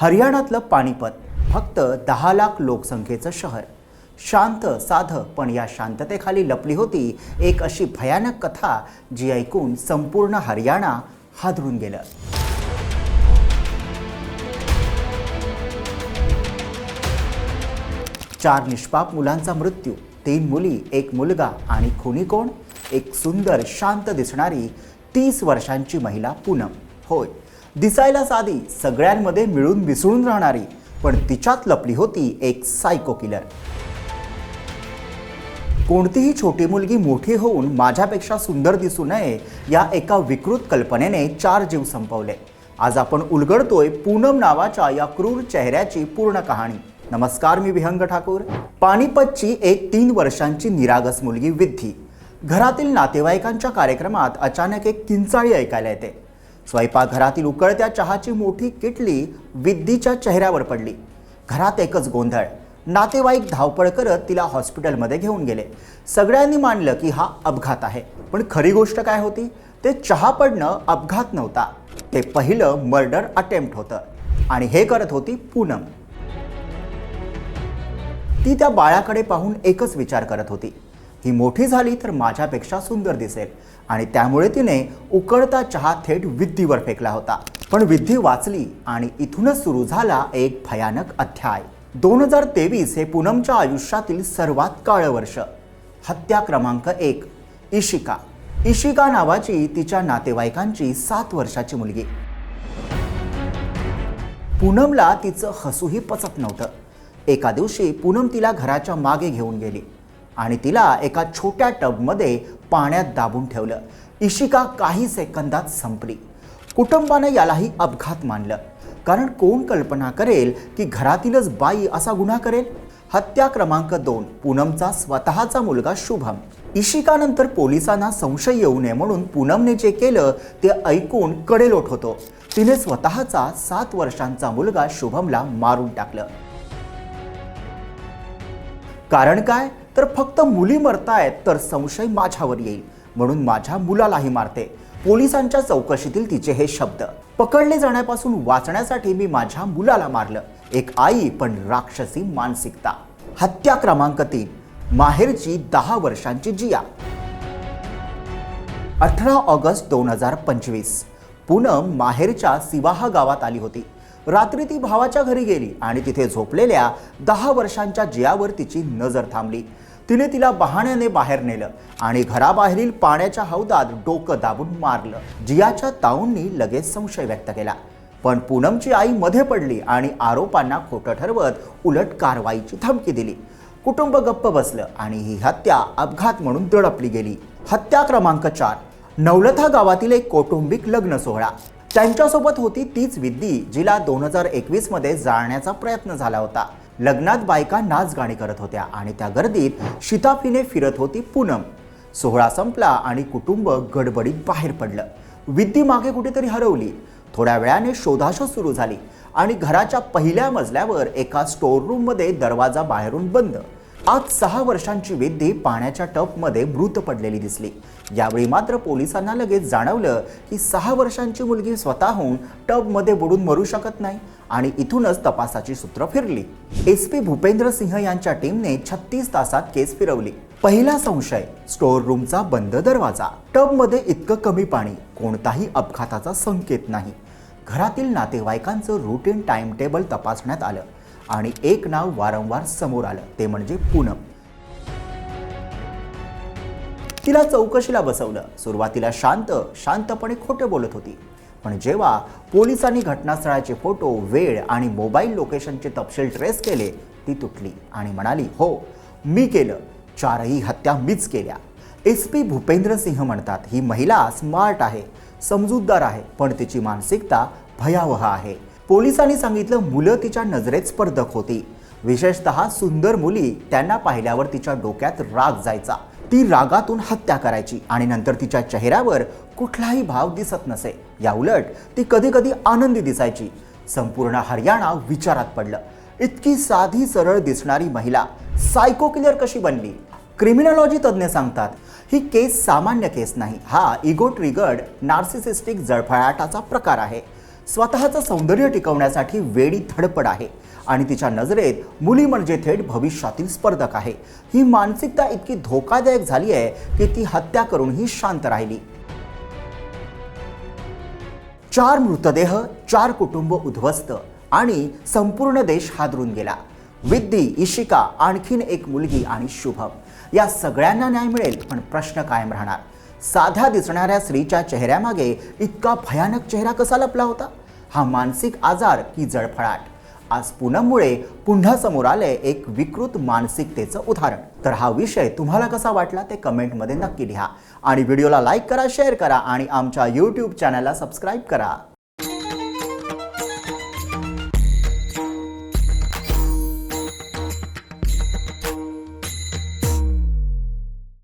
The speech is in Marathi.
हरियाणातलं पानिपत फक्त दहा लाख लोकसंख्येचं शहर. शांत साधं पण या शांततेखाली लपली होती एक अशी भयानक कथा जी ऐकून संपूर्ण हरियाणा हादरून गेलं. चार निष्पाप मुलांचा मृत्यू तीन मुली एक मुलगा आणि खुनी कोण? एक सुंदर शांत दिसणारी तीस वर्षांची महिला पूनम. होय. दिसायला साधी सगळ्यांमध्ये मिळून मिसळून राहणारी पण तिच्यात लपली होती एक सायको किलर कोणतीही छोटी मुलगी मोठी होऊन माझ्यापेक्षा सुंदर दिसू नये या एका विकृत कल्पनेने चार जीव संपवले. आज आपण उलगडतोय पूनम नावाच्या या क्रूर चेहऱ्याची पूर्ण कहाणी. नमस्कार मी विहंग ठाकूर. पानिपतची एक तीन वर्षांची निरागस मुलगी विद्धी. घरातील नातेवाईकांच्या कार्यक्रमात अचानक एक किंचाळी ऐकायला येते. स्वयंपाकघरातील उकळत्या चहाची मोठी किटली विद्दीच्या चेहऱ्यावर पडली. घरात एकच गोंधळ. नातेवाईक धावपळ करत तिला हॉस्पिटलमध्ये घेऊन गेले. सगळ्यांनी मानलं की हा अपघात आहे. पण खरी गोष्ट काय होती? ते चहा पडणं अपघात नव्हता. ते पहिलं मर्डर अटेम्प्ट होतं. आणि हे करत होती पूनम. ती त्या बाळाकडे पाहून एकच विचार करत होती. ही मोठी झाली तर माझ्यापेक्षा सुंदर दिसेल. आणि त्यामुळे तिने उकळता चहा थेट विद्धीवर फेकला होता. पण विद्धी वाचली आणि इथूनच सुरू झाला एक भयानक अध्याय. दोन हजार तेवीस हे पूनमच्या आयुष्यातील सर्वात काळं वर्ष. हत्या क्रमांक एक इशिका. इशिका नावाची तिच्या नातेवाईकांची सात वर्षाची मुलगी. पूनमला तिचं हसूही पचत नव्हतं. एका दिवशी पूनम तिला घराच्या मागे घेऊन गेली. आणि तिला एका छोट्या टबमध्ये पाण्यात दाबून ठेवलं. इशिका काही सेकंदात संपली. कुटुंबानं यालाही अपघात मानलं. कारण कोण कल्पना करेल की घरातीलच बाई असा गुन्हा करेल? हत्या क्रमांक दोन पूनमचा स्वतःचा मुलगा शुभम. इशिकानंतर पोलिसांना संशय येऊ नये म्हणून पूनमने जे केलं ते ऐकून कडेलोट होतो. तिने स्वतःचा सात वर्षांचा मुलगा शुभमला मारून टाकलं. कारण काय? तर फक्त मुली मरतायत तर संशय माझ्यावर येईल म्हणून माझ्या मुलालाही मारते. पोलिसांच्या चौकशीतील तिचे हे शब्द. पकडले जाण्यापासून वाचण्यासाठी मी माझ्या मुलाला मारलं. एक आई पण राक्षसी मानसिकता. हत्या क्रमांक तीन. माहेरची दहा वर्षांची जिया. अठरा ऑगस्ट दोन हजार पंचवीस. पूनम माहेरच्या सिवाहा गावात आली होती. रात्री ती भावाच्या घरी गेली आणि तिथे झोपलेल्या दहा वर्षांच्या जियावर तिची नजर थांबली. तिने तिला बहाण्याने बाहेर नेलं आणि घराबाहेरील पाण्याच्या हौदात डोकं दाबून मारलं. जियाच्या ताऊंनी लगेच संशय व्यक्त केला. पण पूनमची आई मध्ये पडली आणि आरोपांना खोटं ठरवत उलट कारवाईची धमकी दिली. कुटुंब गप्प बसलं आणि ही हत्या अपघात म्हणून दडपली गेली. हत्या क्रमांक चार. नवलथा गावातील एक कौटुंबिक लग्न सोहळा. त्यांच्यासोबत होती तीच विद्दी जिला दोन हजार एकवीसमध्ये जाळण्याचा प्रयत्न झाला होता. लग्नात बायका नाच गाणी करत होत्या आणि त्या गर्दीत शिताफीने फिरत होती पूनम. सोहळा संपला आणि कुटुंब गडबडीत बाहेर पडलं. विद्दी मागे कुठेतरी हरवली. थोड्या वेळाने शोधाशोध सुरू झाली आणि घराच्या पहिल्या मजल्यावर एका स्टोअर रूममध्ये दरवाजा बाहेरून बंद. आज सहा वर्षांची विद्धी पाण्याच्या टपमध्ये मृत पडलेली दिसली. यावेळी मात्र पोलिसांना लगेच जाणवलं की सहा वर्षांची मुलगी स्वतःहून टबमध्ये बुडून मरू शकत नाही आणि इथूनच तपासाची सूत्र फिरली. एस पी भूपेंद्र सिंह यांच्या टीमने छत्तीस तासात केस फिरवली. पहिला संशय स्टोअर रूमचा बंद दरवाजा. टबमध्ये इतकं कमी पाणी कोणताही अपघाताचा संकेत नाही. घरातील नातेवाईकांचं रुटीन टाइम टेबल तपासण्यात आलं. आणि एक नाव वारंवार समोर आलं ते म्हणजे पूनम. तिला चौकशीला बसवलं. सुरुवातीला शांत शांतपणे खोटे बोलत होती. पण जेव्हा पोलिसांनी घटनास्थळाचे फोटो वेळ आणि मोबाईल लोकेशनचे तपशील ट्रेस केले ती तुटली आणि म्हणाली हो मी केलं. चारही हत्या मीच केल्या. एस पी भूपेंद्र सिंह म्हणतात ही महिला स्मार्ट आहे समजूतदार आहे पण तिची मानसिकता भयावह आहे. पोलिसांनी सांगितलं मुलं तिच्या नजरेत स्पर्धक होती. विशेषतः सुंदर मुली त्यांना पाहिल्यावर तिच्या डोक्यात राग जायचा. ती रागातून हत्या करायची आणि नंतर तिच्या चेहऱ्यावर कुठलाही भाव दिसत नसे. याउलट ती कधी कधी आनंदी दिसायची. संपूर्ण हरियाणा विचारात पडलं. इतकी साधी सरळ दिसणारी महिला सायको किलर कशी बनली? क्रिमिनॉलॉजी तज्ज्ञ सांगतात ही केस सामान्य केस नाही. हा इगो ट्रिगर्ड नार्सिसिस्टिक जळफळाटाचा प्रकार आहे. स्वतःचं सौंदर्य टिकवण्यासाठी वेडी धडपड आहे आणि तिच्या नजरेत मुली म्हणजे थेट भविष्यातील स्पर्धक आहे. ही मानसिकता इतकी धोकादायक झाली आहे की ती हत्या करूनही शांत राहिली. चार मृतदेह चार कुटुंब उद्ध्वस्त आणि संपूर्ण देश हादरून गेला. विद्दी इशिका आणखीन एक मुलगी आणि शुभम. या सगळ्यांना न्याय मिळेल पण प्रश्न कायम राहणार. साध्या दिसणाऱ्या स्त्रीच्या चेहऱ्यामागे इतका भयानक चेहरा कसा लपला होता? हा मानसिक आजार की जळफळाट? आज पूनममुळे पुन्हा समोर आले एक विकृत मानसिकतेचं उदाहरण. तर हा विषय तुम्हाला कसा वाटला ते कमेंटमध्ये नक्की लिहा. आणि व्हिडिओला लाईक करा शेअर करा आणि आमच्या यूट्यूब चॅनलला सबस्क्राईब करा.